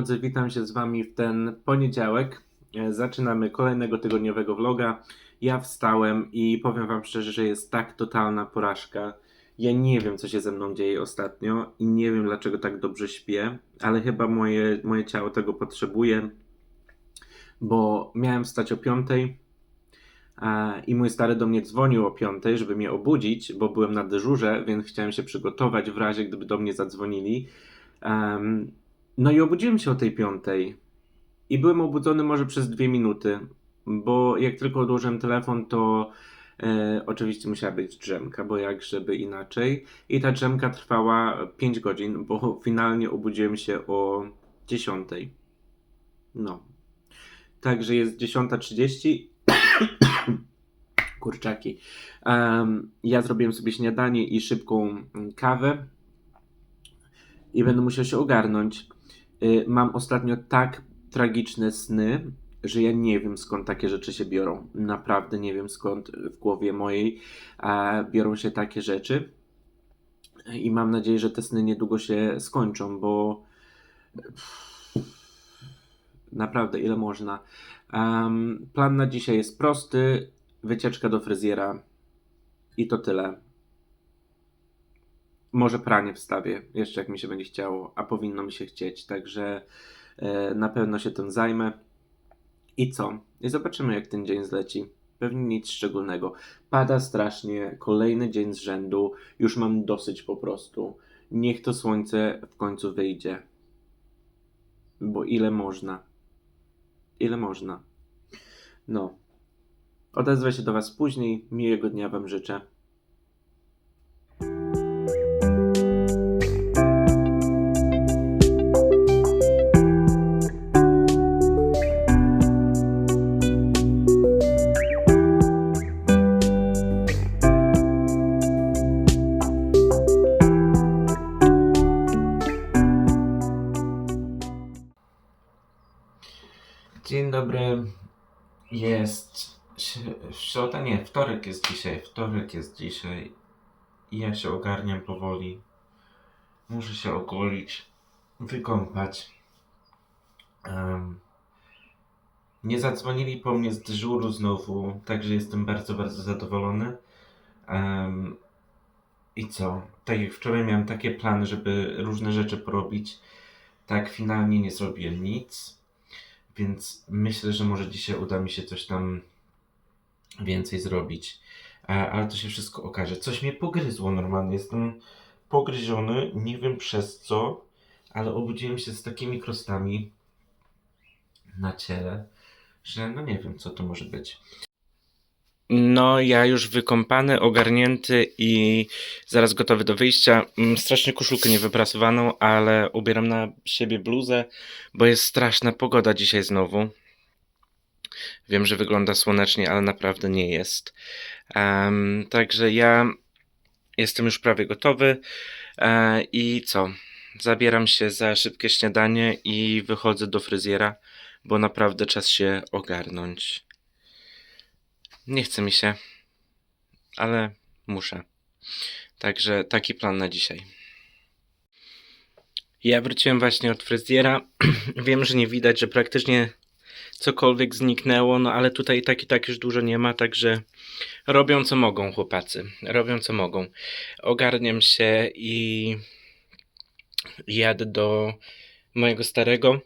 drodzy, witam się z Wami w ten poniedziałek. E, Zaczynamy kolejnego tygodniowego vloga. Ja wstałem i powiem Wam szczerze, że jest tak totalna porażka. Ja nie wiem, co się ze mną dzieje ostatnio i nie wiem, dlaczego tak dobrze śpię, ale chyba moje, moje ciało tego potrzebuje, bo miałem wstać o 5 e, i mój stary do mnie dzwonił o 5, żeby mnie obudzić, bo byłem na dyżurze, więc chciałem się przygotować w razie, gdyby do mnie zadzwonili. No i obudziłem się o tej piątej i byłem obudzony może przez dwie minuty, bo jak tylko odłożyłem telefon, to e, oczywiście musiała być drzemka, bo jak żeby inaczej. I ta drzemka trwała 5 godzin, bo finalnie obudziłem się o 10. No. Także jest 10.30. Kurczaki. Em, ja zrobiłem sobie śniadanie i szybką kawę i będę musiał się ogarnąć. Y, Mam ostatnio tak tragiczne sny, że ja nie wiem skąd takie rzeczy się biorą. Naprawdę nie wiem skąd w głowie mojej biorą się takie rzeczy. I mam nadzieję, że te sny niedługo się skończą, bo naprawdę ile można. Em, plan na dzisiaj jest prosty. Wycieczka do fryzjera i to tyle. Może pranie wstawię, jeszcze jak mi się będzie chciało, a powinno mi się chcieć, także e, na pewno się tym zajmę. I co? I zobaczymy, jak ten dzień zleci. Pewnie nic szczególnego. Pada strasznie, kolejny dzień z rzędu, już mam dosyć po prostu. Niech to słońce w końcu wyjdzie. Bo ile można? Ile można? No. Odezwę się do Was później. Miłego dnia Wam życzę. Dzień dobry. Jest środa, nie, wtorek jest dzisiaj. Wtorek jest dzisiaj. I ja się ogarniam powoli. Muszę się ogolić, wykąpać. Em, nie zadzwonili po mnie z dyżuru znowu, także jestem bardzo, bardzo zadowolony. Em, I co? Tak jak wczoraj miałem takie plany, żeby różne rzeczy porobić, tak finalnie nie zrobiłem nic. Więc myślę, że może dzisiaj uda mi się coś tam więcej zrobić. Ale to się wszystko okaże. Coś mnie pogryzło normalnie. Jestem pogryziony, nie wiem przez co, ale obudziłem się z takimi krostami na ciele, że no nie wiem, co to może być. No, ja już wykąpany, ogarnięty i zaraz gotowy do wyjścia. Mm, Strasznie koszulkę nie wyprasowaną, ale ubieram na siebie bluzę, bo jest straszna pogoda dzisiaj znowu. Wiem, że wygląda słonecznie, ale naprawdę nie jest. Em, także ja jestem już prawie gotowy. E, I co? Zabieram się za szybkie śniadanie i wychodzę do fryzjera, bo naprawdę czas się ogarnąć. Nie chce mi się, ale muszę. Także taki plan na dzisiaj. Ja wróciłem właśnie od fryzjera. Wiem, że nie widać, że praktycznie cokolwiek zniknęło, no ale tutaj tak i tak już dużo nie ma, także robią co mogą chłopacy. Robią co mogą. Ogarniam się i jadę do mojego starego.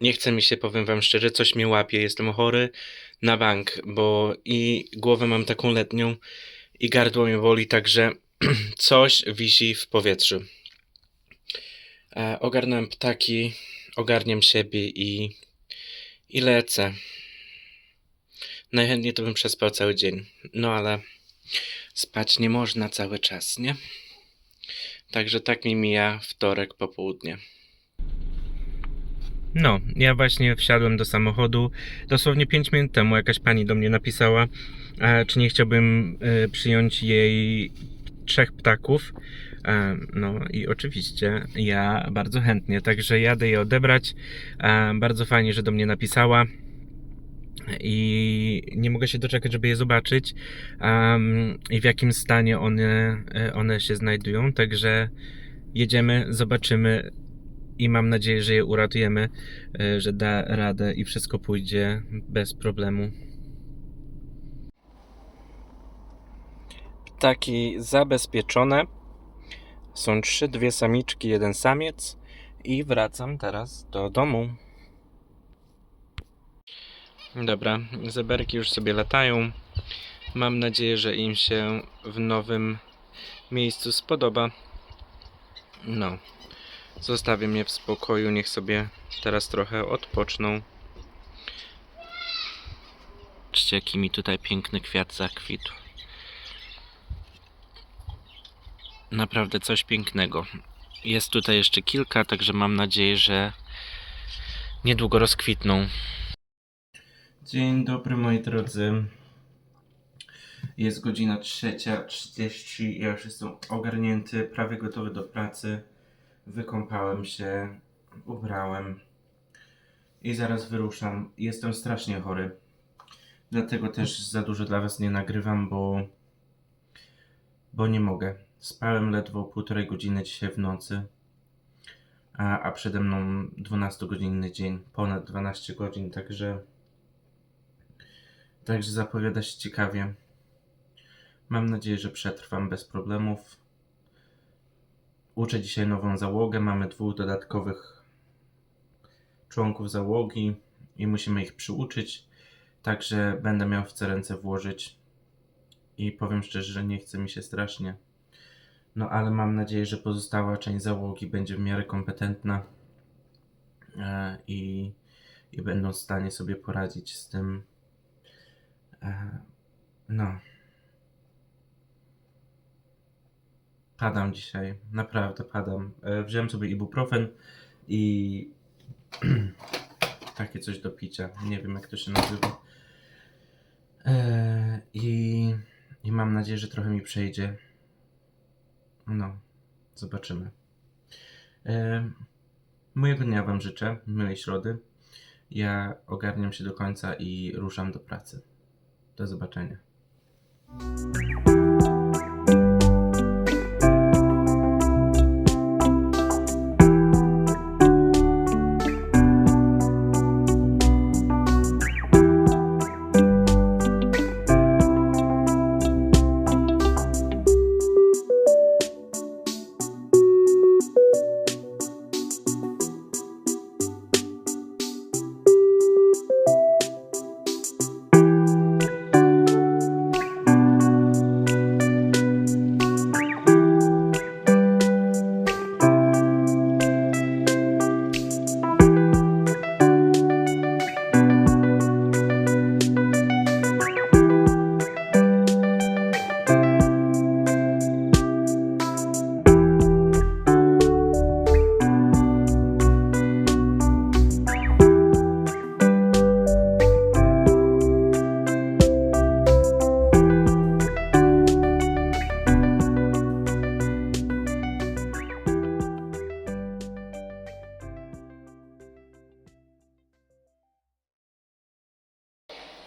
Nie chce mi się, powiem wam szczerze, coś mnie łapie. Jestem chory na bank, bo i głowę mam taką letnią i gardło mnie boli, także coś wisi w powietrzu. E, ogarnąłem ptaki, ogarniam siebie i, i lecę. Najchętniej to bym przespał cały dzień. No ale spać nie można cały czas, nie? Także tak mi mija wtorek popołudnie. No, ja właśnie wsiadłem do samochodu. Dosłownie 5 minut temu jakaś pani do mnie napisała, e, czy nie chciałbym e, przyjąć jej trzech ptaków. E, no i oczywiście ja bardzo chętnie, także jadę je odebrać. Bardzo fajnie, że do mnie napisała. I nie mogę się doczekać, żeby je zobaczyć i w jakim stanie one, one się znajdują. Także jedziemy, zobaczymy i mam nadzieję, że je uratujemy, e, że da radę i wszystko pójdzie bez problemu. Ptaki zabezpieczone. Są trzy, dwie samiczki, jeden samiec i wracam teraz do domu. Dobra, zeberki już sobie latają. Mam nadzieję, że im się w nowym miejscu spodoba. No, zostawię mnie w spokoju, niech sobie teraz trochę odpoczną. Patrzcie, jaki mi tutaj piękny kwiat zakwitł. Naprawdę coś pięknego. Jest tutaj jeszcze kilka, także mam nadzieję, że niedługo rozkwitną. Dzień dobry moi drodzy. Jest godzina 3.30. Ja już jestem ogarnięty, prawie gotowy do pracy. Wykąpałem się, ubrałem i zaraz wyruszam. Jestem strasznie chory. Dlatego też za dużo dla Was nie nagrywam, bo, bo nie mogę. Spałem ledwo półtorej godziny dzisiaj w nocy, a, a przede mną 12-godzinny dzień, ponad 12 godzin, także Także zapowiada się ciekawie. Mam nadzieję, że przetrwam bez problemów. Uczę dzisiaj nową załogę. Mamy dwóch dodatkowych członków załogi i musimy ich przyuczyć. Także będę miał w co ręce włożyć. I powiem szczerze, że nie chce mi się strasznie. No ale mam nadzieję, że pozostała część załogi będzie w miarę kompetentna e, i, i będą w stanie sobie poradzić z tym. E, No. Padam dzisiaj, naprawdę padam. E, Wziąłem sobie ibuprofen i takie coś do picia. Nie wiem jak to się nazywa. E, I, I mam nadzieję, że trochę mi przejdzie. No, zobaczymy. E, Mojego dnia Wam życzę, miłej środy. Ja ogarniam się do końca i ruszam do pracy. Do zobaczenia.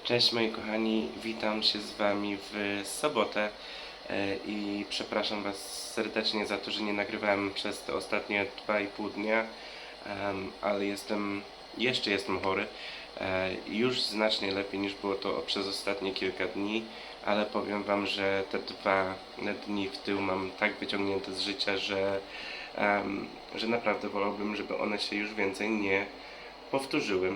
Cześć moi kochani, witam się z Wami w sobotę e, i przepraszam Was serdecznie za to, że nie nagrywałem przez te ostatnie 2,5 dnia, ale jestem, jeszcze jestem chory. E, Już znacznie lepiej niż było to przez ostatnie kilka dni, ale powiem Wam, że te dwa dni w tył mam tak wyciągnięte z życia, że, że naprawdę wolałbym, żeby one się już więcej nie powtórzyły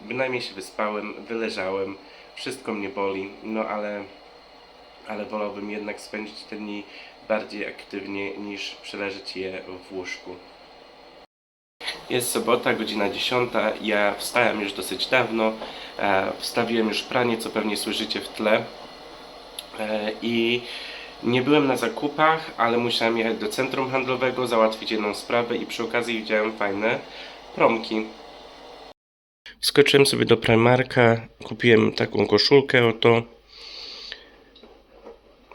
bynajmniej się wyspałem, wyleżałem, wszystko mnie boli, no ale, ale wolałbym jednak spędzić te dni bardziej aktywnie niż przeleżeć je w łóżku. Jest sobota, godzina 10. Ja wstałem już dosyć dawno. E, wstawiłem już pranie, co pewnie słyszycie w tle. E, I nie byłem na zakupach, ale musiałem jechać do centrum handlowego, załatwić jedną sprawę i przy okazji widziałem fajne promki. Wskoczyłem sobie do Primarka, kupiłem taką koszulkę oto.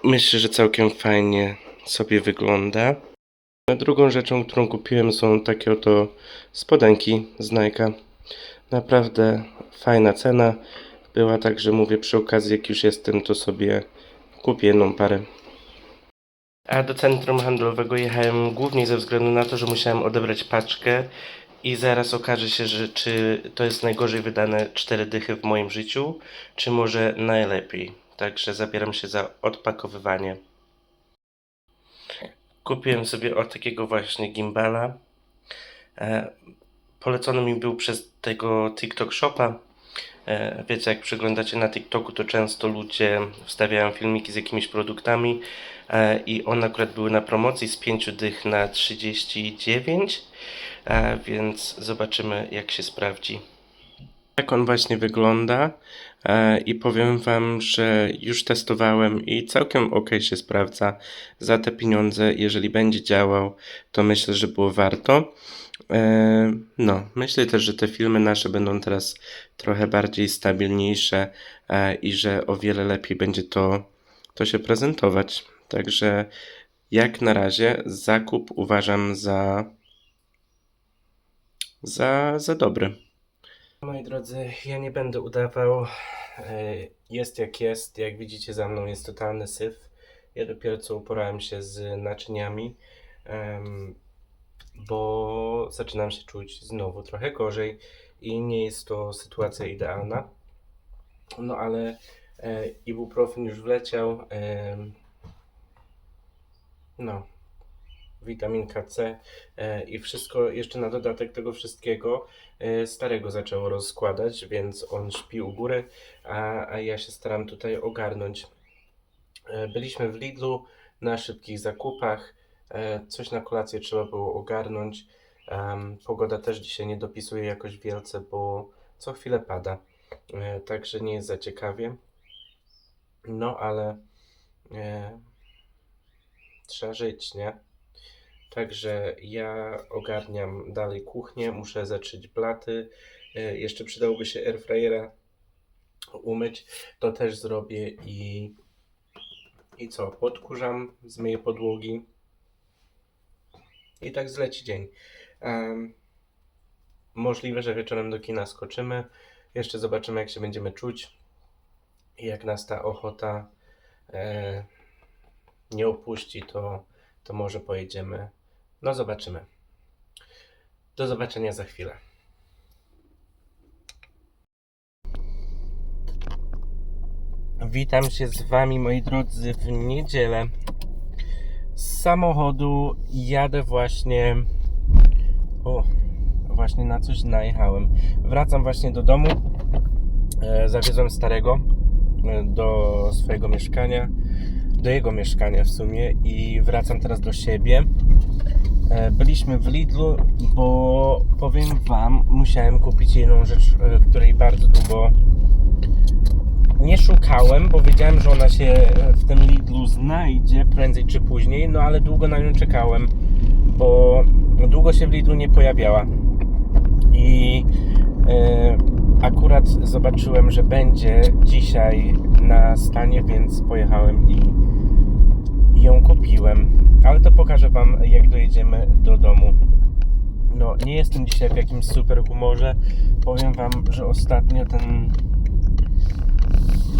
Myślę, że całkiem fajnie sobie wygląda. Drugą rzeczą, którą kupiłem są takie oto spodenki z Nike'a. Naprawdę fajna cena była, także mówię przy okazji jak już jestem to sobie kupię jedną parę. A do centrum handlowego jechałem głównie ze względu na to, że musiałem odebrać paczkę i zaraz okaże się, że czy to jest najgorzej wydane cztery dychy w moim życiu, czy może najlepiej. Także zabieram się za odpakowywanie. Kupiłem sobie o takiego właśnie gimbala. E, polecony mi był przez tego TikTok Shopa. E, wiecie, jak przeglądacie na TikToku, to często ludzie wstawiają filmiki z jakimiś produktami i one akurat były na promocji z 5 dych na 39, e, więc zobaczymy jak się sprawdzi. Tak on właśnie wygląda e, i powiem Wam, że już testowałem i całkiem ok się sprawdza za te pieniądze. Jeżeli będzie działał, to myślę, że było warto. E, No, myślę też, że te filmy nasze będą teraz trochę bardziej stabilniejsze e, i że o wiele lepiej będzie to, to się prezentować. Także jak na razie zakup uważam za, za, za dobry. Moi drodzy, ja nie będę udawał. E, Jest jak jest. Jak widzicie, za mną jest totalny syf. Ja dopiero co uporałem się z naczyniami, bo zaczynam się czuć znowu trochę gorzej i nie jest to sytuacja idealna. No ale e, ibuprofen już wleciał. No, witaminka C e, i wszystko jeszcze na dodatek tego wszystkiego e, starego zaczęło rozkładać, więc on śpi u góry, a, a ja się staram tutaj ogarnąć. E, Byliśmy w Lidlu na szybkich zakupach, coś na kolację trzeba było ogarnąć. Pogoda też dzisiaj nie dopisuje jakoś wielce, bo co chwilę pada, także nie jest za ciekawie. No ale trzeba żyć, nie? Także ja ogarniam dalej kuchnię, muszę zacząć blaty. E, Jeszcze przydałoby się airfryera umyć, to też zrobię i i co, podkurzam, zmyję podłogi i tak zleci dzień. Em, możliwe, że wieczorem do kina skoczymy. Jeszcze zobaczymy, jak się będziemy czuć i jak nas ta ochota e, nie opuści, to, to może pojedziemy. No, zobaczymy. Do zobaczenia za chwilę. Witam się z Wami, moi drodzy, w niedzielę. Z samochodu jadę właśnie. O, właśnie na coś najechałem. Wracam właśnie do domu. E, zawiozłem starego e, do swojego mieszkania, do jego mieszkania w sumie i wracam teraz do siebie. E, Byliśmy w Lidlu, bo powiem Wam, musiałem kupić jedną rzecz, e, której bardzo długo nie szukałem, bo wiedziałem, że ona się w tym Lidlu znajdzie prędzej czy później, no ale długo na nią czekałem, bo długo się w Lidlu nie pojawiała. I e, akurat zobaczyłem, że będzie dzisiaj na stanie, więc pojechałem i, i ją kupiłem. Ale to pokażę Wam, jak dojedziemy do domu. No, nie jestem dzisiaj w jakimś super humorze. Powiem Wam, że ostatnio ten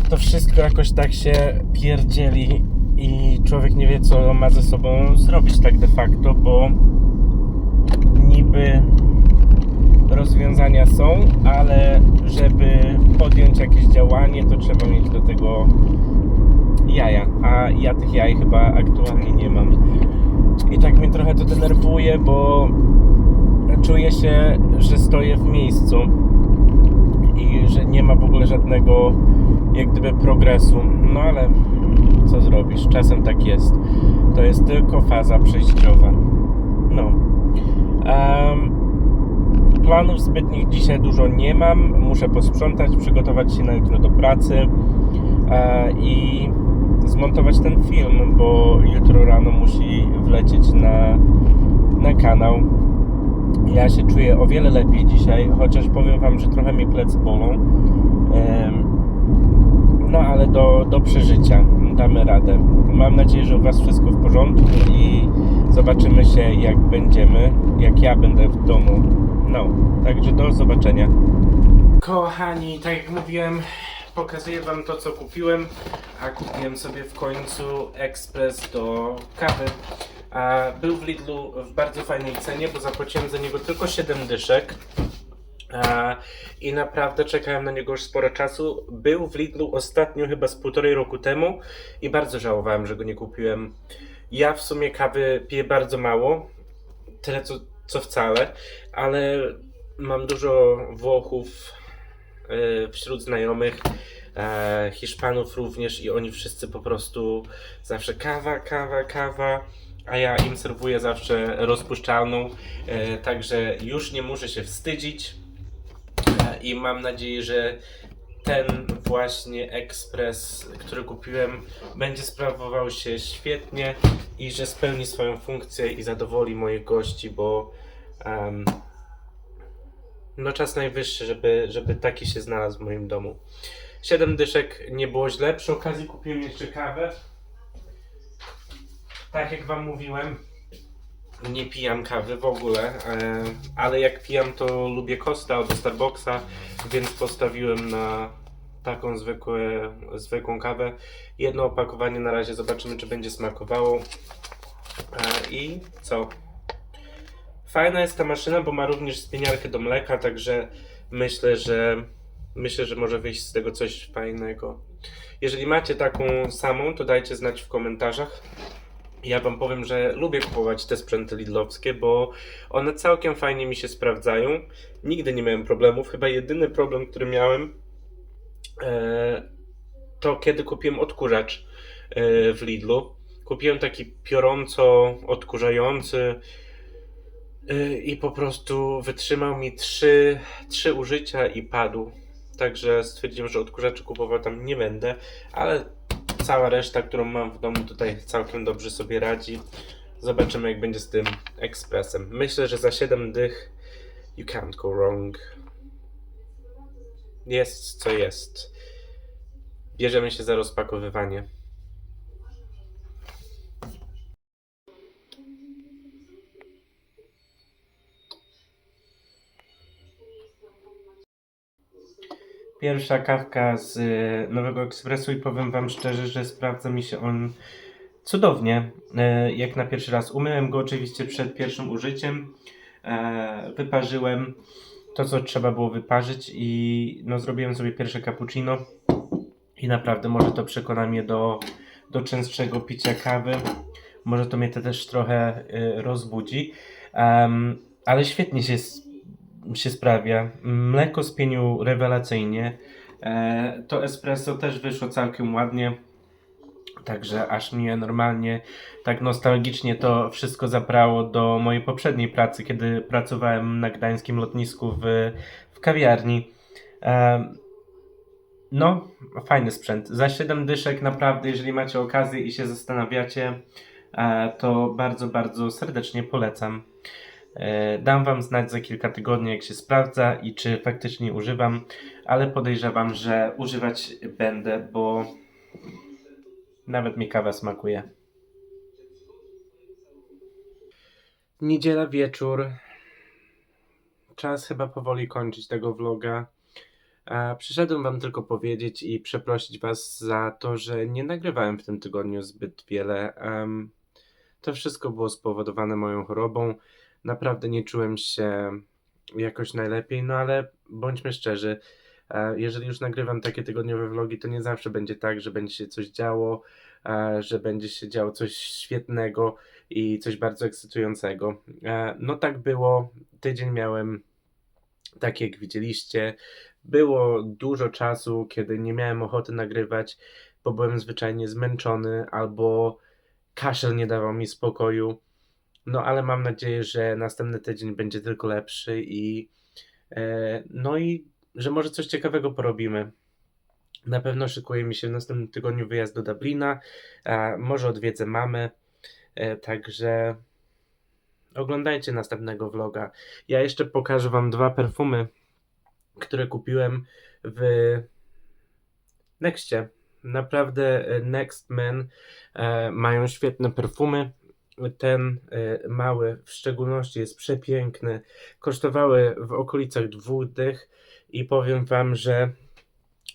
to wszystko jakoś tak się pierdzieli i człowiek nie wie, co ma ze sobą zrobić tak de facto, bo niby rozwiązania są, ale żeby podjąć jakieś działanie, to trzeba mieć do tego jaja, a ja tych jaj chyba aktualnie nie mam. I tak mnie trochę to denerwuje, bo czuję się, że stoję w miejscu i że nie ma w ogóle żadnego jak gdyby progresu. No ale co zrobisz? Czasem tak jest. To jest tylko faza przejściowa. No. Em, planów zbytnich dzisiaj dużo nie mam. Muszę posprzątać, przygotować się na jutro do pracy e, i zmontować ten film, bo jutro rano musi wlecieć na, na kanał. Ja się czuję o wiele lepiej dzisiaj, chociaż powiem Wam, że trochę mi plecy bolą. No ale do, do przeżycia damy radę. Mam nadzieję, że u Was wszystko w porządku i zobaczymy się jak będziemy, jak ja będę w domu. No, także do zobaczenia. Kochani, tak jak mówiłem, pokazuję wam to, co kupiłem. A kupiłem sobie w końcu ekspres do kawy. A był w Lidlu w bardzo fajnej cenie, bo zapłaciłem za niego tylko 7 dyszek. I naprawdę czekałem na niego już sporo czasu. Był w Lidlu ostatnio chyba z półtorej roku temu i bardzo żałowałem, że go nie kupiłem. Ja w sumie kawy piję bardzo mało, tyle co, co wcale, ale mam dużo Włochów wśród znajomych, e, Hiszpanów również i oni wszyscy po prostu zawsze kawa, kawa, kawa, a ja im serwuję zawsze rozpuszczalną, e, także już nie muszę się wstydzić e, i mam nadzieję, że ten właśnie ekspres, który kupiłem, będzie sprawował się świetnie i że spełni swoją funkcję i zadowoli moich gości, bo em, no czas najwyższy, żeby, żeby taki się znalazł w moim domu. 7 dyszek nie było źle. Przy okazji kupiłem jeszcze kawę. Tak jak wam mówiłem, nie pijam kawy w ogóle, e, ale jak pijam to lubię Costa od Starbucksa, więc postawiłem na taką zwykłe, zwykłą kawę. Jedno opakowanie na razie, zobaczymy czy będzie smakowało. E, I co? Fajna jest ta maszyna, bo ma również spieniarkę do mleka, także myślę, że myślę, że może wyjść z tego coś fajnego. Jeżeli macie taką samą, to dajcie znać w komentarzach. Ja wam powiem, że lubię kupować te sprzęty lidlowskie, bo one całkiem fajnie mi się sprawdzają. Nigdy nie miałem problemów. Chyba jedyny problem, który miałem, e, to kiedy kupiłem odkurzacz e, w Lidlu. Kupiłem taki piorąco odkurzający i po prostu wytrzymał mi trzy, trzy użycia i padł. Także stwierdziłem, że odkurzaczy kupował tam nie będę, ale cała reszta, którą mam w domu tutaj całkiem dobrze sobie radzi. Zobaczymy jak będzie z tym ekspresem. Myślę, że za 7 dych you can't go wrong. Jest co jest. Bierzemy się za rozpakowywanie. Pierwsza kawka z e, Nowego Ekspresu i powiem Wam szczerze, że sprawdza mi się on cudownie, e, jak na pierwszy raz. Umyłem go oczywiście przed pierwszym użyciem, e, wyparzyłem to, co trzeba było wyparzyć i no, zrobiłem sobie pierwsze cappuccino i naprawdę może to przekona mnie do, do częstszego picia kawy. Może to mnie to też trochę y, rozbudzi, ale świetnie się, się sprawia. Mleko spienił rewelacyjnie. E, to espresso też wyszło całkiem ładnie. Także aż mnie normalnie tak nostalgicznie to wszystko zabrało do mojej poprzedniej pracy, kiedy pracowałem na gdańskim lotnisku w, w kawiarni. Em, no, fajny sprzęt. Za 7 dyszek naprawdę, jeżeli macie okazję i się zastanawiacie, e, to bardzo, bardzo serdecznie polecam. E, Dam Wam znać za kilka tygodni, jak się sprawdza i czy faktycznie używam, ale podejrzewam, że używać będę, bo nawet mi kawa smakuje. Niedziela wieczór. Czas chyba powoli kończyć tego vloga. E, Przyszedłem Wam tylko powiedzieć i przeprosić Was za to, że nie nagrywałem w tym tygodniu zbyt wiele. To wszystko było spowodowane moją chorobą. Naprawdę nie czułem się jakoś najlepiej, no ale bądźmy szczerzy. e, Jeżeli już nagrywam takie tygodniowe vlogi, to nie zawsze będzie tak, że będzie się coś działo, e, że będzie się działo coś świetnego i coś bardzo ekscytującego. E, No tak było. Tydzień miałem tak jak widzieliście. Było dużo czasu, kiedy nie miałem ochoty nagrywać, bo byłem zwyczajnie zmęczony albo kaszel nie dawał mi spokoju. No ale mam nadzieję, że następny tydzień będzie tylko lepszy i e, no i że może coś ciekawego porobimy. Na pewno szykuje mi się w następnym tygodniu wyjazd do Dublina, a może odwiedzę mamę, e, także oglądajcie następnego vloga. Ja jeszcze pokażę Wam dwa perfumy, które kupiłem w Nexcie. Naprawdę e, Next Men e, mają świetne perfumy. Ten e, mały w szczególności jest przepiękny. Kosztowały w okolicach dwóch dych i powiem Wam, że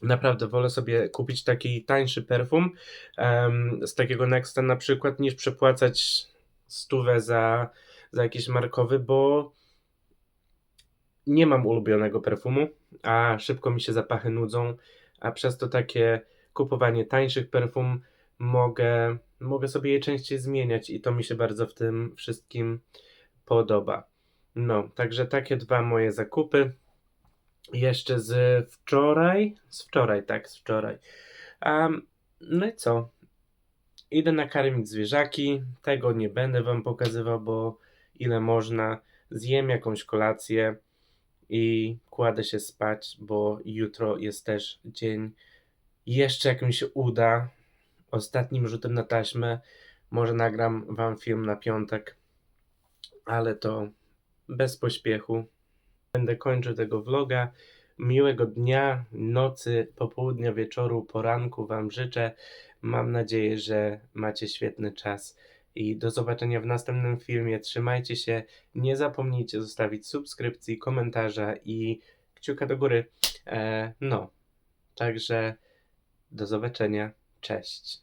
Naprawdę wolę sobie kupić taki tańszy perfum em, z takiego Nexta na przykład, niż przepłacać stówę za, za jakiś markowy, bo nie mam ulubionego perfumu, a szybko mi się zapachy nudzą, a przez to takie kupowanie tańszych perfum mogę, mogę sobie je częściej zmieniać i to mi się bardzo w tym wszystkim podoba. No, także takie dwa moje zakupy. Jeszcze z wczoraj, z wczoraj, tak, z wczoraj. Um, no i co? Idę nakarmić zwierzaki. Tego nie będę wam pokazywał, bo ile można. Zjem jakąś kolację i kładę się spać, bo jutro jest też dzień. Jeszcze jak mi się uda, ostatnim rzutem na taśmę, może nagram wam film na piątek, ale to bez pośpiechu. Będę kończył tego vloga. Miłego dnia, nocy, popołudnia, wieczoru, poranku Wam życzę. Mam nadzieję, że macie świetny czas i do zobaczenia w następnym filmie. Trzymajcie się. Nie zapomnijcie zostawić subskrypcji, komentarza i kciuka do góry. E, no, także do zobaczenia. Cześć.